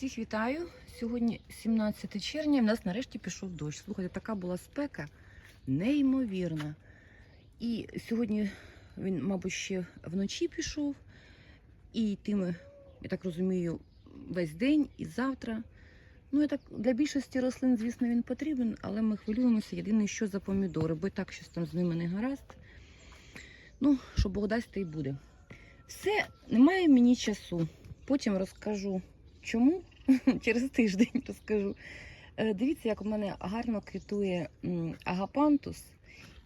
Всіх вітаю. Сьогодні 17 червня. В нас нарешті пішов дощ. Слухайте, така була спека неймовірна. І сьогодні він, мабуть, ще вночі пішов. І йтиме, я так розумію, весь день і завтра. Ну, я так для більшості рослин, звісно, він потрібен, але ми хвилюємося єдине, що за помідори, бо і так щось там з ними не гаразд. Ну, що Бог дасть, то й буде. Все, немає мені часу. Потім розкажу, чому. Через тиждень розкажу. Е, Дивіться, як у мене гарно квітує агапантус.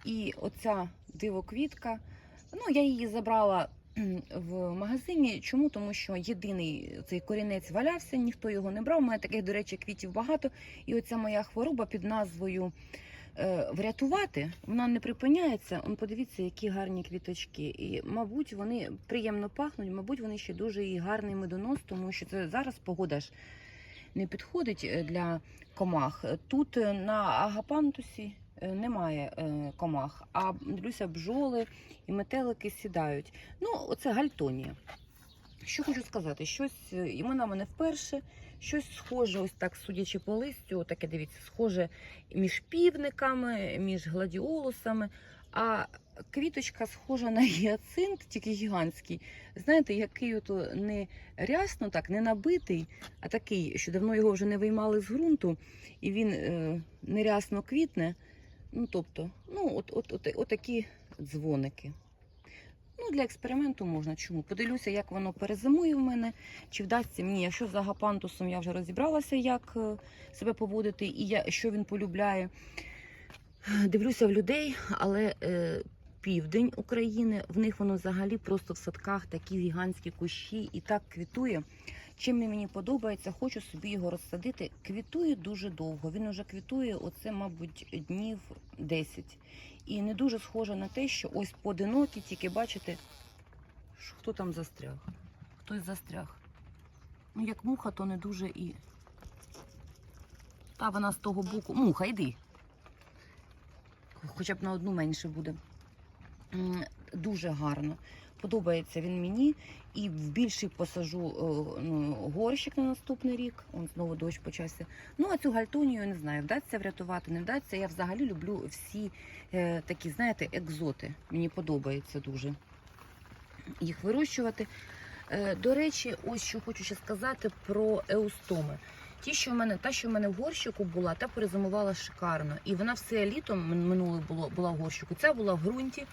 І оця дивоквітка. Ну, я її забрала в магазині. Чому? Тому що єдиний цей корінець валявся, ніхто його не брав. У мене таких, до речі, квітів багато. І оця моя хвороба під назвою врятувати, вона не припиняється. Он подивіться, які гарні квіточки. І, мабуть, вони приємно пахнуть, мабуть, вони ще дуже і гарний медонос, тому що це зараз погода ж не підходить е, для комах. Тут е, на агапантусі е, немає е, комах, а дивлюся, бджоли і метелики сідають. Ну, оце гальтонія. Що хочу сказати, щось е, і вона мене вперше, щось схоже, ось так, судячи по листю, таке дивіться, схоже між півниками, між гладіолусами. А квіточка схожа на гіацинт, тільки гігантський. Знаєте, який ото не рясно, так, не набитий, а такий, що давно його вже не виймали з ґрунту, і він е, нерясно квітне. Ну, тобто, ну, от, от, от, от такі дзвоники. Ну, для експерименту можна. Чому? Подивлюся, як воно перезимує в мене, чи вдасться мені, якщо з агапантусом я вже розібралася, як е, себе поводити і я, що він полюбляє. Дивлюся в людей, але е, південь України, в них воно взагалі просто в садках такі гігантські кущі і так квітує. Чим мені подобається, хочу собі його розсадити. Квітує дуже довго. Він уже квітує, оце, мабуть, днів 10. І не дуже схоже на те, що ось поодинокі, тільки бачите, хто там застряг. Хтось застряг. Ну, як муха, то не дуже і. Та вона з того боку. Муха, йди. Хоча б на одну менше буде. Дуже гарно. Подобається він мені. І в більший посажу е, ну, горщик на наступний рік. Он знову дощ почався. Ну, а цю гальтонію не знаю, вдасться врятувати, не вдасться. Я взагалі люблю всі е, такі, знаєте, екзоти. Мені подобається дуже їх вирощувати. Е, до речі, ось що хочу ще сказати про еустоми. Ті, що в мене, та, що в мене в горщику була, та перезимувала шикарно. І вона все літо минуле було, була в горщику. Ця була в ґрунті.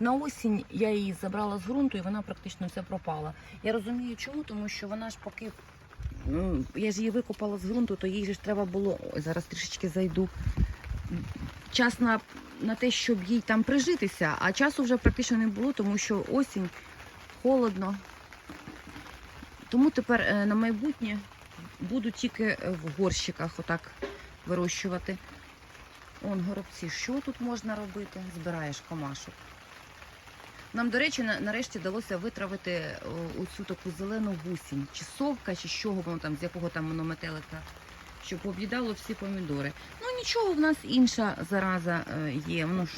На осінь я її забрала з ґрунту і вона практично вся пропала. Я розумію, чому, тому що вона ж поки. ну, Я ж її викопала з ґрунту, то їй ж треба було. Ой, зараз трішечки зайду. Час на, на те, щоб їй там прижитися, а часу вже практично не було, тому що осінь холодно. Тому тепер е, на майбутнє буду тільки е, в горщиках отак вирощувати. Он горобці, що тут можна робити? Збираєш комашок. Нам, до речі, нарешті вдалося витравити оцю таку зелену гусінь, чи совка, чи з чого воно там, з якого там воно метелика, щоб об'їдало всі помідори. Ну нічого, в нас інша зараза е, є. Воно ж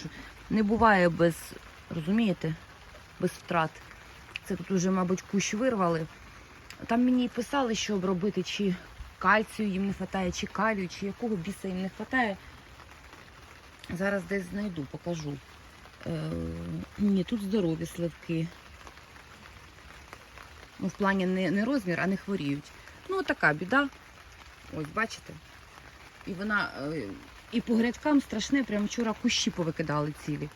не буває без, розумієте, без втрат. Це тут уже, мабуть, кущ вирвали. Там мені і писали, що обробити, чи кальцію їм не вистачає, чи калію, чи якого біса їм не вистачає. Зараз десь знайду, покажу. Е, ні, тут здорові сливки. Ну, в плані не, не розмір, а не хворіють. Ну, така біда. Ось, бачите? І вона е, і по грядкам страшне, прям вчора кущі повикидали цілі.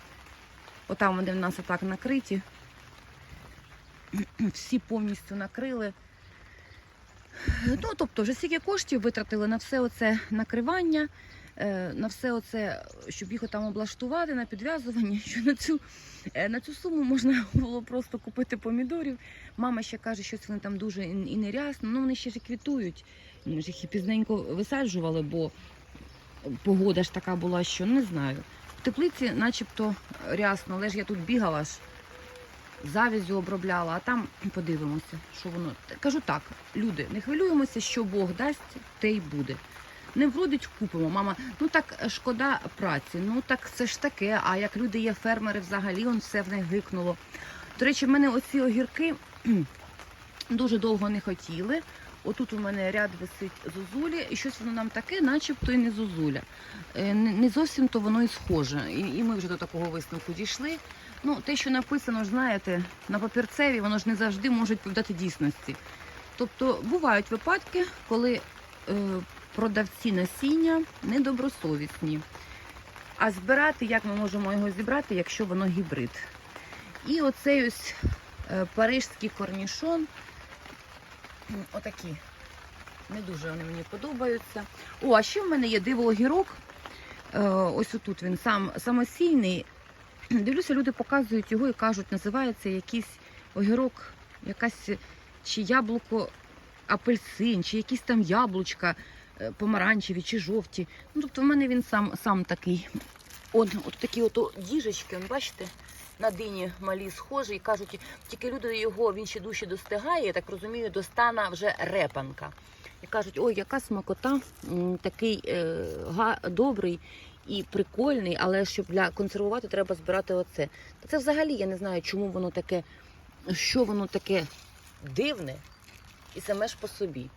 Отам вони в нас отак накриті. Всі повністю накрили. Ну, тобто, вже стільки коштів витратили на все оце накривання, е, на все оце, щоб їх там облаштувати, на підв'язування, що на цю, е, на цю суму можна було просто купити помідорів. Мама ще каже, що вони там дуже і нерясно. Ну, вони ще ж квітують. Ми ж їх і пізненько висаджували, бо погода ж така була, що не знаю. В теплиці начебто рясно, але ж я тут бігала ж завязю обробляла, а там подивимося, що воно. Кажу так, люди, не хвилюємося, що Бог дасть, те й буде. Не вродить, купимо. Мама, ну так шкода праці, ну так це ж таке. А як люди є фермери, взагалі он все в них гикнуло. До речі, в мене оці огірки, Дуже довго не хотіли. Отут у мене ряд висить зозулі, і щось воно нам таке, начебто і не зозуля. Е, Не зовсім то воно і схоже. І ми вже до такого висновку дійшли. Ну, те, що написано, знаєте, на папірцеві, воно ж не завжди може відповідати дійсності. Тобто бувають випадки, коли е, продавці насіння недобросовісні. А збирати, як ми можемо його зібрати, якщо воно гібрид? І оцей ось е, парижський корнішон. Отакі. Не дуже вони мені подобаються. О, а ще в мене є диво огірок. Е, ось отут він сам самосійний. Дивлюся, люди показують його і кажуть, називається якийсь огірок, якась чи яблуко апельсин, чи якісь там яблучка е, помаранчеві чи жовті. Ну, тобто в мене він сам, сам такий. От, от такі от діжечки, бачите, на дині малі схожі, і кажуть, тільки люди його він ще дужче достигає, я так розумію, достана вже репанка. І кажуть, ой, яка смакота, такий е, га, добрий і прикольний, але щоб для консервувати, треба збирати оце. Та це взагалі я не знаю, чому воно таке, що воно таке дивне і саме ж по собі.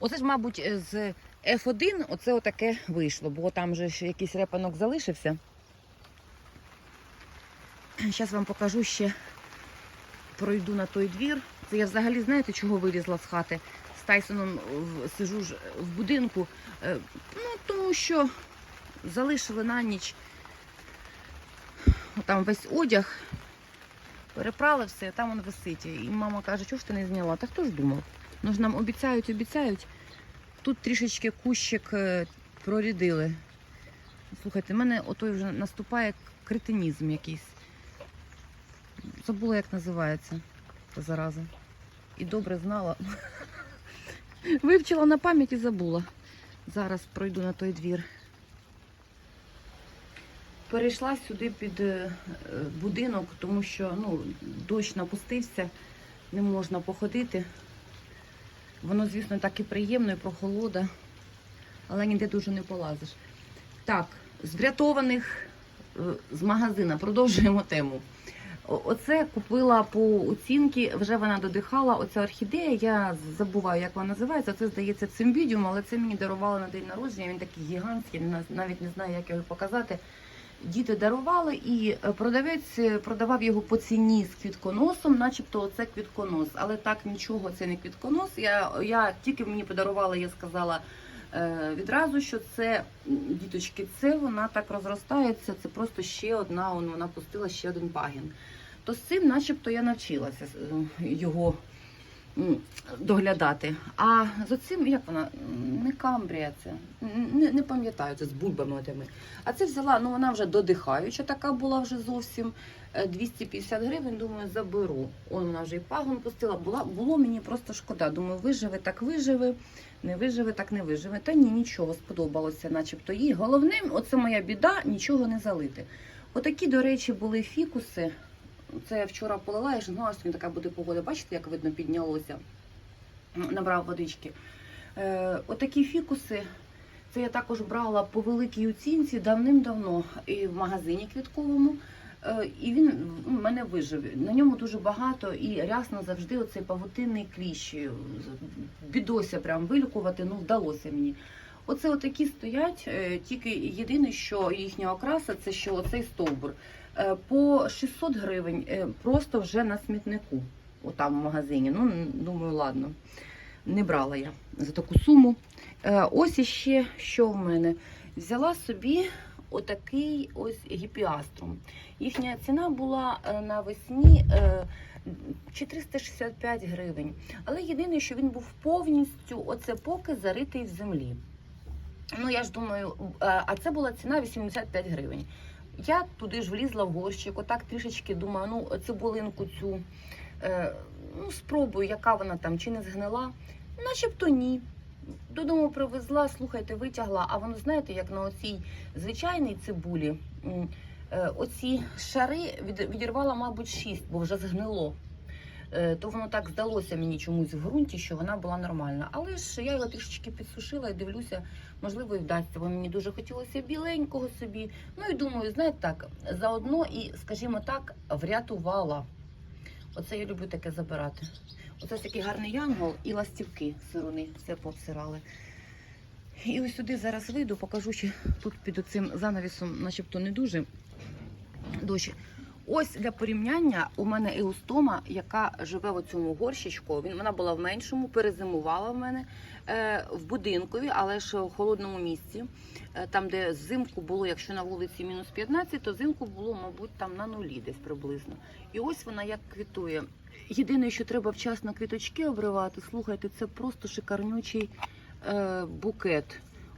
Оце ж, мабуть, е, з F1 оце отаке вийшло, бо там же ще якийсь репанок залишився. Зараз вам покажу ще, пройду на той двір. Це я взагалі, знаєте, чого вилізла з хати? З Тайсоном сижу ж в будинку. Е, Ну, тому що залишили на ніч там весь одяг, перепрали все, там він висить. І мама каже, чого ж ти не зняла? Та хто ж думав? Ну ж нам обіцяють, обіцяють. Тут трішечки кущик е, прорідили. Слухайте, в мене отой вже наступає кретинізм якийсь. Забула, як називається та зараза. І добре знала. Вивчила на пам'ять і забула. Зараз пройду на той двір. Перейшла сюди під е, будинок, тому що ну, дощ напустився, не можна походити. Воно, звісно, так і приємно, і прохолода, але ніде дуже не полазиш. Так, з врятованих е, з магазина продовжуємо тему. Оце купила по оцінки, вже вона додихала. Оця орхідея, я забуваю, як вона називається. Це здається цимбідіум, але це мені дарували на день народження. Він такий гігантський, навіть не знаю, як його показати. Діти дарували, і е, продавець е, продавав його по ціні з квітконосом, начебто оце квітконос. Але так нічого, це не квітконос. Я, я тільки мені подарували, я сказала е, відразу, що це діточки, це вона так розростається. Це просто ще одна, он, вона пустила ще один пагін. То з цим, начебто, я навчилася е, його доглядати. А з оцим, як вона, не камбрія це, не, не пам'ятаю, це з бульбами тими. А це взяла, ну вона вже додихаюча така була вже зовсім. е, 250 гривень, думаю, заберу. Он вона вже і пагон пустила. Була, було мені просто шкода. Думаю, виживе, так виживе, не виживе, так не виживе. Та ні, нічого сподобалося, начебто їй. Головне, оце моя біда, нічого не залити. Отакі, до речі, були фікуси. Це я вчора полила, я ж знала, що така буде погода. Бачите, як видно, піднялося. Набрав водички. Е, отакі фікуси. Це я також брала по великій оцінці давним-давно і в магазині квітковому. Е, І він в мене вижив. На ньому дуже багато і рясно завжди оцей павутинний кліщ. Бідося прям вилікувати, ну вдалося мені. Оце отакі стоять, е, тільки єдине, що їхня окраса, це що оцей стовбур. Е, По 600 гривень е, просто вже на смітнику, отам в магазині. Ну, думаю, ладно. Не брала я за таку суму. Е, Ось іще що в мене. Взяла собі отакий ось гіпіаструм. Їхня ціна була навесні е, 465 гривень. Але єдине, що він був повністю, оце поки заритий в землі. Ну, я ж думаю, а це була ціна 85 гривень. Я туди ж влізла в горщик, отак трішечки думаю, ну цибулинку цю е, ну, спробую, яка вона там, чи не згнила. Начебто ні. Додому привезла, слухайте, витягла, а воно, знаєте, як на оцій звичайній цибулі, е, оці шари від, відірвала, мабуть, шість, бо вже згнило. Е, То воно так здалося мені чомусь в ґрунті, що вона була нормальна. Але ж я його трішечки підсушила і дивлюся, можливо, і вдасться, бо мені дуже хотілося біленького собі. Ну і думаю, знаєте так, заодно і, скажімо так, врятувала. Оце я люблю таке забирати. Оце такий гарний янгол і ластівки сирони, все пообсирали. І ось сюди зараз вийду, покажу, що тут під оцим занавісом, начебто не дуже дощ. Ось для порівняння у мене еустома, яка живе в цьому горщичку. Він вона була в меншому, перезимувала в мене е, в будинкові, але ж в холодному місці. Е, там, де взимку було, якщо на вулиці мінус 15, то взимку було, мабуть, там на нулі десь приблизно. І ось вона як квітує. Єдине, що треба вчасно квіточки обривати, слухайте, це просто шикарнючий е, букет.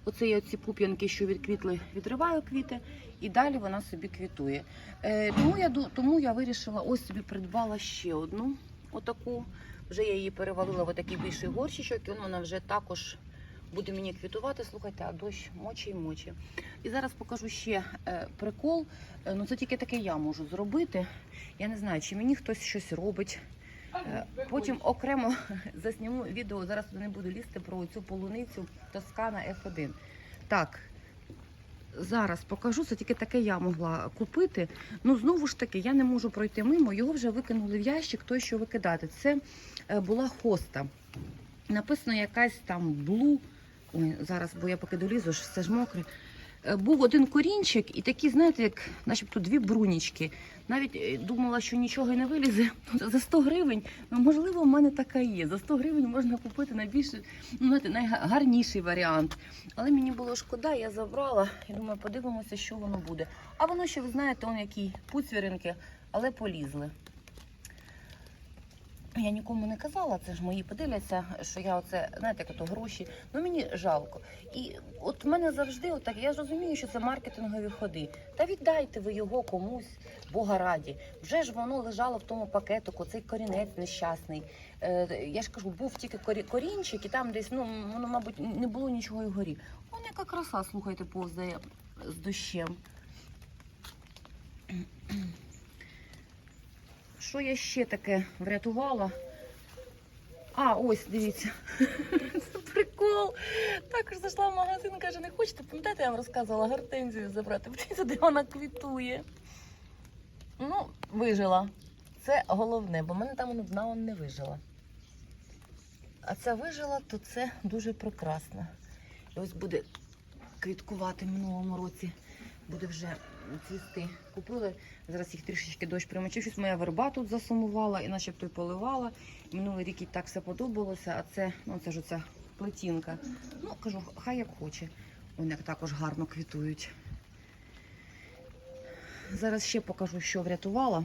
Оце я ці пуп'янки, що відквітли, відриваю квіти, і далі вона собі квітує. Е, тому, я, тому я вирішила, ось собі придбала ще одну отаку. Вже я її перевалила в такий більший горщичок, і вона вже також буде мені квітувати. Слухайте, а дощ мочі і мочі. І зараз покажу ще е, прикол. Е, ну це тільки таке я можу зробити. Я не знаю, чи мені хтось щось робить. Потім окремо засніму відео. Зараз туди не буду лізти про цю полуницю Тоскана F1. Так, зараз покажу. Це тільки таке я могла купити. Ну, знову ж таки, я не можу пройти мимо. Його вже викинули в ящик, той, що викидати. Це е, була хоста. Написано якась там блу. Ой, зараз, бо я поки долізу, все ж мокре. Е, Був один корінчик і такі, знаєте, як начебто дві брунічки. Навіть е, думала, що нічого і не вилізе. За 100 гривень, ну можливо, в мене така є. За 100 гривень можна купити найбільше, ну, знаєте, найгарніший варіант. Але мені було шкода, я забрала і думаю, подивимося, що воно буде. А воно ще, ви знаєте, он які пуцвіринки, але полізли. Я нікому не казала, це ж мої подивляться, що я оце, знаєте, як ото гроші. Ну мені жалко. І от в мене завжди отак, я ж розумію, що це маркетингові ходи. Та віддайте ви його комусь, Бога раді. Вже ж воно лежало в тому пакетику, цей корінець нещасний. Е, я ж кажу, був тільки корінчик, і там десь, ну, воно, мабуть, не було нічого і горі. Вон яка краса, слухайте, повзає з дощем. Що я ще таке врятувала? А, ось, дивіться. Це прикол. Також зайшла в магазин, каже, не хочете, пам'ятаєте, я вам розказувала гортензію забрати. Подивіться, де вона квітує. Ну, вижила. Це головне, бо в мене там одна он не вижила. А ця вижила, то це дуже прекрасно. І ось буде квіткувати в минулому році. Буде вже цвісти. Купили. Зараз їх трішечки дощ примочив. Щось моя верба тут засумувала і начебто й поливала. Минулий рік їй так все подобалося, а це, ну це ж оця плетінка. Ну, кажу, хай як хоче. Вони також гарно квітують. Зараз ще покажу, що врятувала.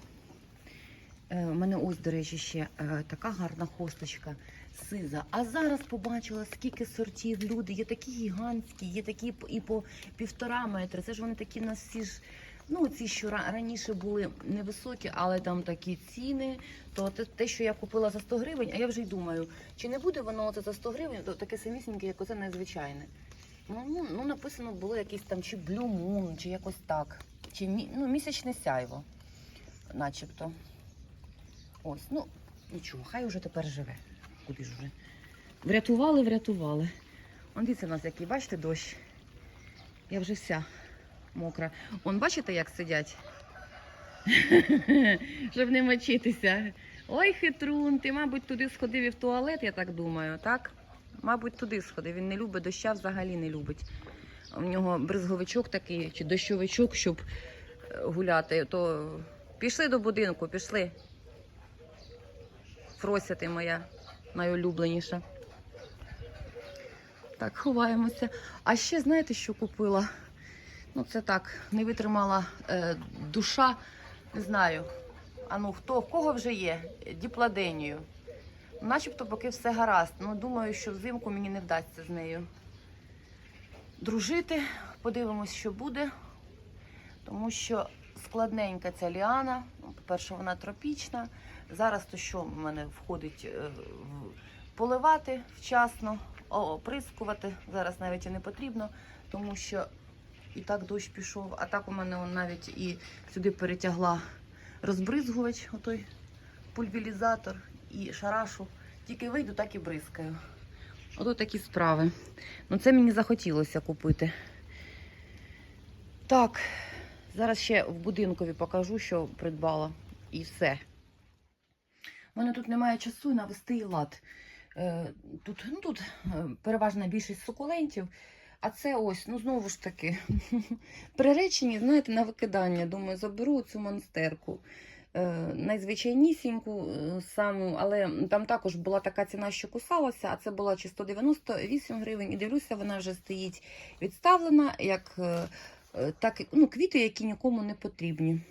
Е, У мене ось, до речі, ще е, така гарна хосточка сиза. А зараз побачила, скільки сортів люди. Є такі гігантські, є такі і по півтора метри. Це ж вони такі нас всі ж. Ну, ці, що раніше були невисокі, але там такі ціни. То те, що я купила за 100 гривень, а я вже й думаю, чи не буде воно оце за 100 гривень, то таке самісіньке, як оце незвичайне. Ну, ну, ну написано було якийсь там чи Blue Moon, чи якось так. Чи ну, місячне сяйво, начебто. Ось, ну нічого, хай уже тепер живе. Куди ж вже? Врятували, врятували. Он дивіться у нас який, бачите, дощ. Я вже вся мокра. Он, бачите, як сидять? Щоб не мочитися. Ой, хитрун, ти, мабуть, туди сходив і в туалет, я так думаю, так? Мабуть, туди сходив. Він не любить доща, взагалі не любить. У нього бризговичок такий, чи дощовичок, щоб е, гуляти. То пішли до будинку, пішли. Фрося ти моя найулюбленіша. Так, ховаємося. А ще знаєте, що купила? Ну, це так, не витримала е, душа. Не знаю. А ну хто, в кого вже є? Діпладенію. Начебто поки все гаразд. Ну, думаю, що взимку мені не вдасться з нею дружити. Подивимось, що буде. Тому що складненька ця ліана. Ну, по-перше, вона тропічна. Зараз то що в мене входить е, поливати вчасно, оприскувати. Зараз навіть і не потрібно, тому що і так дощ пішов, а так у мене он навіть і сюди перетягла розбризгувач, отой пульверізатор і шарашу. Тільки вийду, так і бризкаю. Ото такі справи. Ну це мені захотілося купити. Так, зараз ще в будинкові покажу, що придбала. І все. У мене тут немає часу навести і лад. Е, Тут, ну, тут е, переважна більшість сукулентів, а це ось, ну знову ж таки, приречені, знаєте, на викидання. Думаю, заберу цю монстерку. Е, найзвичайнісіньку саму, але там також була така ціна, що кусалася, а це була чи 198 гривень. І дивлюся, вона вже стоїть відставлена, як так, ну, квіти, які нікому не потрібні.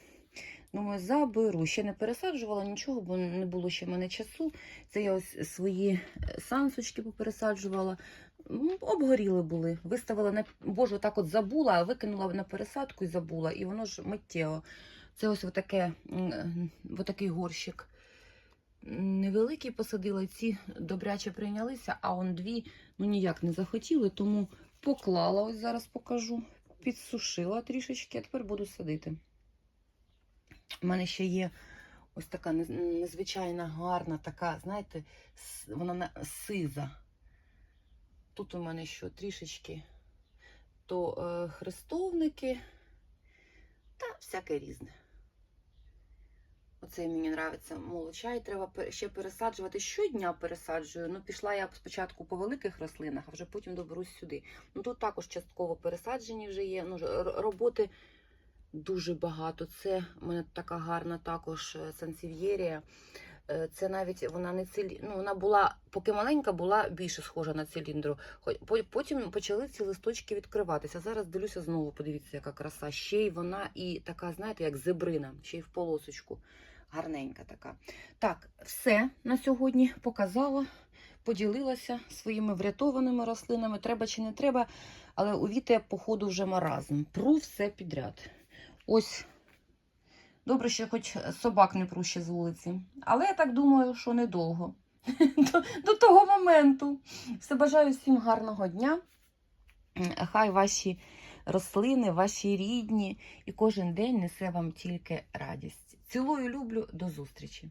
Думаю, заберу. Ще не пересаджувала нічого, бо не було ще в мене часу. Це я ось свої е, сансочки попересаджувала. Обгоріли були. Виставила на боже, так от забула, викинула на пересадку і забула. І воно ж миттєво. Це ось отаке, е, отакий горщик. Невеликий посадила, ці добряче прийнялися, а он дві ну ніяк не захотіли, тому поклала, ось зараз покажу, підсушила трішечки, а тепер буду садити. У мене ще є ось така незвичайна гарна, така, знаєте, вона сиза. Тут у мене що трішечки то е, хрестовники та всяке різне. Оце мені подобається молочай. Треба ще пересаджувати. Щодня пересаджую. Ну, пішла я спочатку по великих рослинах, а вже потім доберусь сюди. Ну тут також частково пересаджені вже є. Ну, роботи дуже багато. Це у мене така гарна також е, сансів'єрія. Е, Це навіть вона не цилі... ну, вона була, поки маленька, була більше схожа на циліндру. Потім почали ці листочки відкриватися. Зараз дивлюся знову, подивіться, яка краса. Ще й вона і така, знаєте, як зебрина, ще й в полосочку. Гарненька така. Так, все на сьогодні показала, поділилася своїми врятованими рослинами. Треба чи не треба, але у Віти, походу, вже маразм. Пру все підряд. Ось. Добре, що хоч собак не пруще з вулиці. Але я так думаю, що недовго. До, до того моменту. Все бажаю всім гарного дня. Хай ваші рослини, ваші рідні, і кожен день несе вам тільки радість. Цілую, люблю, до зустрічі!